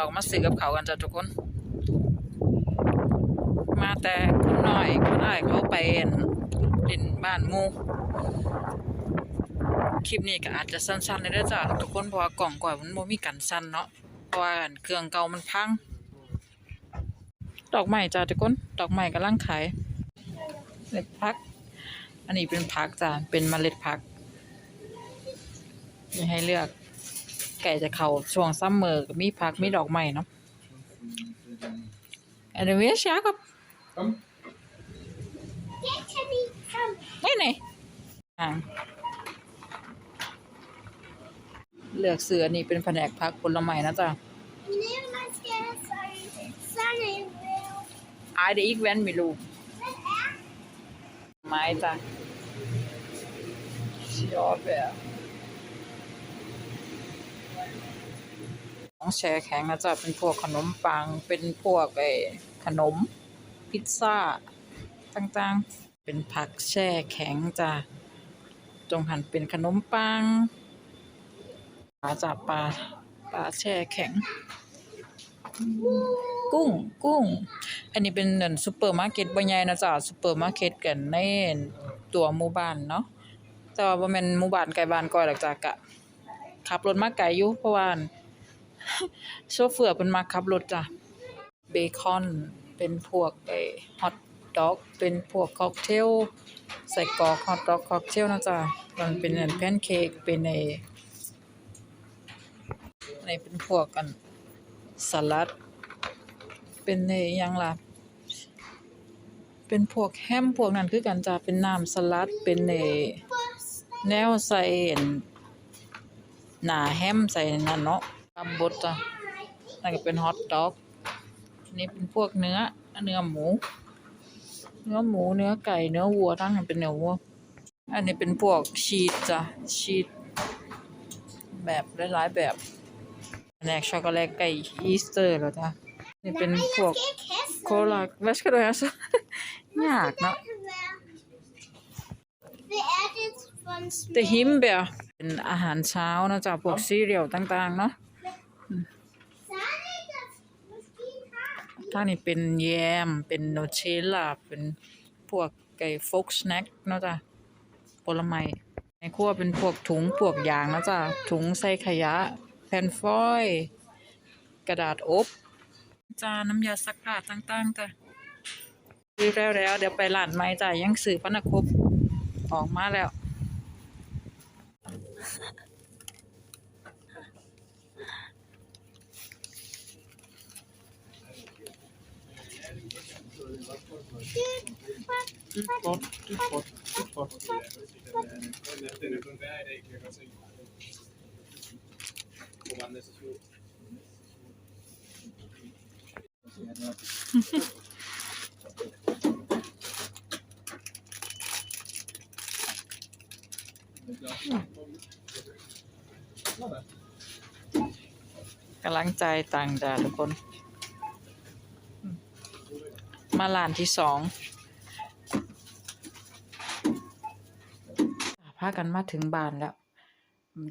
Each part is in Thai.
ออกมาซื้อกับเขากันจ้ะทุกคน มาแต่คนน้อยคนอ้ายเขาไปอั่นเล่นบ้านมูคลิปนี้ก็อาจจะสั้นๆเลยเด้อจ้ะทุกคนเพราะว่ากล่องก่อยมันบ่มีกันสั้นเนาะเพราะว่าอั่นเครื่องเก่ามันพัง ดอกไม้จ้ะทุกคนดอกไม้กำลังขายเมล็ดพัก อันนี้เป็นพักจ้ะเป็นเมล็ดพักมีให้เลือก ไก่จะเข้าช่วงซัมเมอร์ก็มีพักมีดอกไม้เนาะอันนี้เชียครับ Kom. นี่นี่อ่าเลือกเสือนี่เป็นแผนกพักผลไม้นะจ๊ะ Meneer, maar sorry. Sunny will. อายเดอีกแวนไม่รู้ไม้จ้ะชอบแบบ ของแช่แข็งนะจ๊ะเป็นพวกขนมปัง เป็นพวกไอ้ขนม พิซซ่าต่างๆ เป็นผักแช่แข็งจ้ะจงหันเป็นขนมปังปลาจับปลาปลาแช่แข็ง กุ้งกุ้ง อันนี้เป็นเหมือนซูเปอร์มาร์เก็ตบ่ใหญ่นะจ๊ะซูเปอร์มาร์เก็ตกันในตัวหมู่บ้านเนาะแต่ว่าบ่แม่นหมู่บ้านไกลบ้านก้อยหรอกจ้ะกะขับรถมาไกลอยู่เพราะว่า โชเฟอร์เพิ่นมาขับรถจ้ะเบคอนเป็นพวกไอ้ฮอทดอกเป็นพวกค็อกเทลใส่กรอกฮอทดอกค็อกเทลนะจ๊ะมันเป็นแพนเค้กเป็นไอ้อันเป็นพวกอันสลัด เป็นไอ้หยังล่ะเป็นพวกแฮมพวกนั้นคือกันจ้ะเป็นน้ำสลัดเป็นไอ้แนวใส่หน้าแฮมใส่นั่นเนาะ ตำบดจ้ะนั่นก็เป็นฮอทดอกอันนี้เป็นพวกเนื้อ เนื้อหมู เนื้อหมู เนื้อไก่ เนื้อวัว ทั้งนั้นเป็นเนื้อวัว อันนี้เป็นพวกชีสจ้ะ ชีสแบบหลายๆแบบแผนกช็อกโกแลตไก่อีสเตอร์แล้วจ้ะ นี่เป็นพวก Ik โคลาเวสก็ได้ซะยากเนาะ We edit van แต่ฮิมเบียเป็นอาหารเช้าเนาะจากพวกซีเรียลต่างๆ เนาะ ถ้านี่เป็นแยม เป็นโนเชล่าเป็นพวกไก่ฟกสแน็คเนาะจ้ะผลไม้ในครัวเป็นพวกถุงพวกยางเนาะจ้ะถุงใส่ขยะ แผ่นฟอยล์กระดาษอบจานน้ำยาซักผ้าต่างๆจ้ะซื้อแล้วแล้วเดี๋ยวไปร้านไม้จ้ะยังสื่อพระนครบออกมาแล้ว กำลังใจายตังค์จ้ะทุกคน มาร้านที่สองพากันมาถึงบ้านแล้ว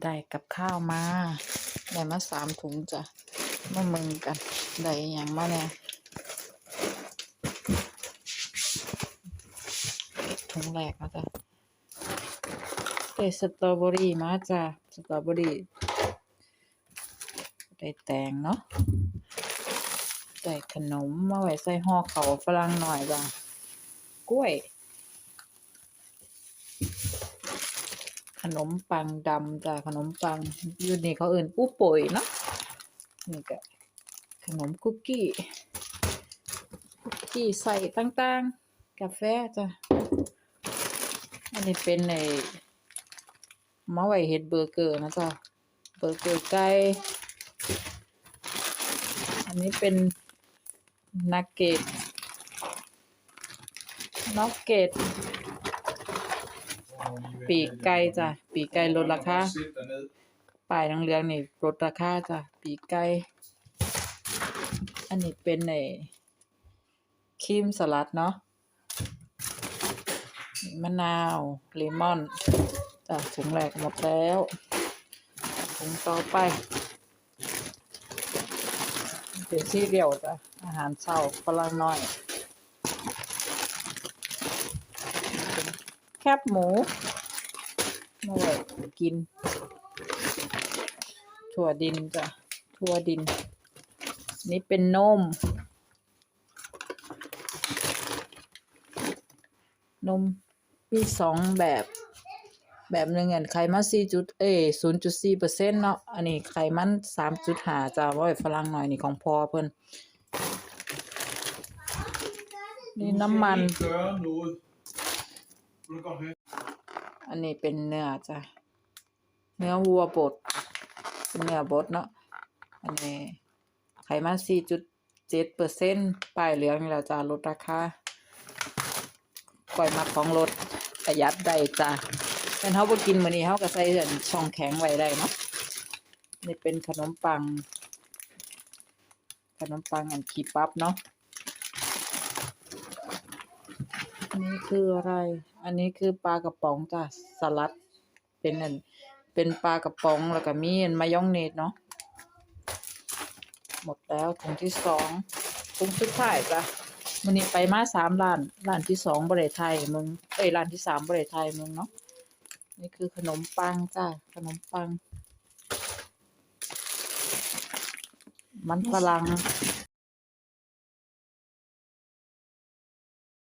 ได้กับข้าวมา ได้มาสามถุงจ้ะมามึงกัน ได้อย่างมาเนี่ยถุงแรกนะจ๊ะได้สตรอเบอรี่มาจ้ะ สตรอเบอรี่ ได้แตงเนาะ ได้ขนมมาไว้ใส่ห่อเขาฝรั่งหน่อยจ้ะกล้วย ขนมปังดำจ้ะขนมปังอยู่นี่เขาเอื่นปูป่ยเนาะนี่ก็ขนมคุกกี้คุกกี้ใส่ต่างๆ กาแฟจ้ะอันนี้เป็นในมาไว้เฮ็ดเบอร์เกอร์นะจ๊ะเบอร์เกอร์ไก่อันนี้เป็น นักเก็ตนักเก็ตปีกไก่จ้ะ ปีกไก่ลดราคา Sæt dig ned. ป้ายเลืองนี่ลดราคาจ้ะ ปีกไก่ อันนี้เป็นในครีมสลัดเนาะมีมะนาว เลมอน จ้ะถุงแรกหมดแล้วถุงต่อไป เป็นที่เดียวจ้ะอาหารเช้าฝรั่งน้อย แคบหมูมาไว้กิน ถั่วดินจ้ะถั่วดิน นี่เป็นนม นมมีสองแบบ แบบหนึ่งอันไขมันสี่จุดเอ้ศูนย์จุดสี่เปอร์เซ็นต์เนาะอันนี้ไขมันสามจุดห้าจ้ะว่าฝรั่งหน่อยนี่ของพอเพิ่นนี่น้ำมัน อันนี้เป็นเนื้อจ้ะเนื้อวัวบดเป็นเนื้อบดเนาะอันนี้ไขมันสี่จุดเจ็ดเปอร์เซ็นต์ป้ายเหลืองนี่แหล้วจ้ะลดราคาก่อยมักของลดประหยัดได้จ้ะ เป็นเฮาบ่กินมื้อนี้เฮาก็ใส่อันช่องแข็งไว้ได้เนาะนี่เป็นขนมปัง ขนมปังอันคีปั๊บเนาะอันนี้คืออะไร อันนี้คือปลากระป๋องจ้ะสลัด เป็นอันเป็นปลากระป๋องแล้วก็มีอันมายองเนสเนาะหมดแล้วถุงที่สองถุงสุดท้ายจ้ะวันนี้ไปมาสามร้านร้านที่สองบริไทยมึงเอ้ยร้านที่สามบริไทยมึงเนาะ นี่คือขนมปังจ้ะขนมปัง มันฝรั่ง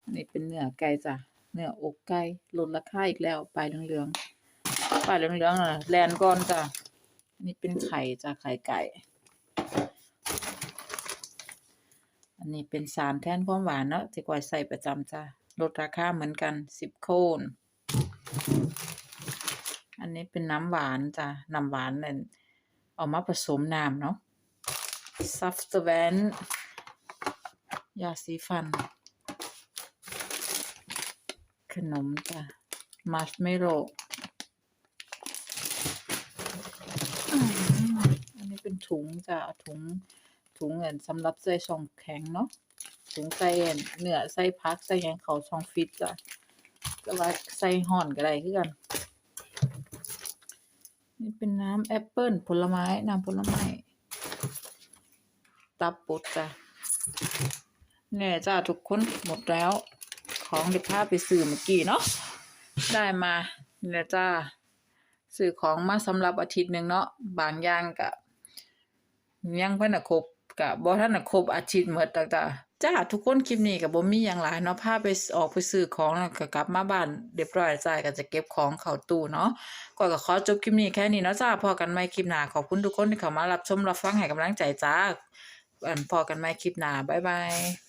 นนี้เป็นเนื้อไก่จ้ะเนื้ออกไก่ลดราคาอีกแล้วปลายเหลืองๆปลายเหลืองๆน่ะแลนก่อนจ้ะนนี้เป็นไข่จ้ะไข่ไก่ อันนี้เป็นสารแทนความหวานเนาะที่กวายใส่ประจำจ้ะลดราคาเหมือนกันสิบโคน อันนี้เป็นน้ำหวานจ้ะ น้ำหวานเนั่นเอามาผสมน้ำเนาะซัฟต์แวนยาสีฟัน ขนมจ้ะมาร์ชเมลโล่อันนี้เป็นถุงจ้ะถุงถุงเงินสำหรับใส่ช่องแข็งเนาะถุงใส่อันเนื้อใส่พักใส่หยังเขาช่องฟิตจ้ะก็ว่าใส่ห่อนก็ได้คือกัน นี่เป็นน้ำแอปเปิลผลไม้ น้ำผลไม้ตับปุดจ้ะเนี่ยจ้าทุกคนหมดแล้ว ของเด็กพาไปซื้อเมื่อกี้เนาะได้มาเนี่ยจ้าซื้อของมาสำหรับอาทิตย์หนึ่งเนาะบางอย่างกะยังเพิ่นนะครบกะบ่ทันน่ะครบอาทิตย์หมดจ้า จ้าทุกคนคลิปนี้กับบ่มีอย่างหลายเนาะพาไปออกไปซื้อของแล้วก็กลับมาบ้านเรียบร้อยจ้าก็จะเก็บของเข้าตู้เนาะก็ก็ขอจบคลิปนี้แค่นี้เนาะจ้าพอกันใหม่คลิปหน้าขอบคุณทุกคนที่เข้ามารับชมรับฟังให้กำลังใจจ้าอันพอกันใหม่คลิปหน้าบ๊ายบาย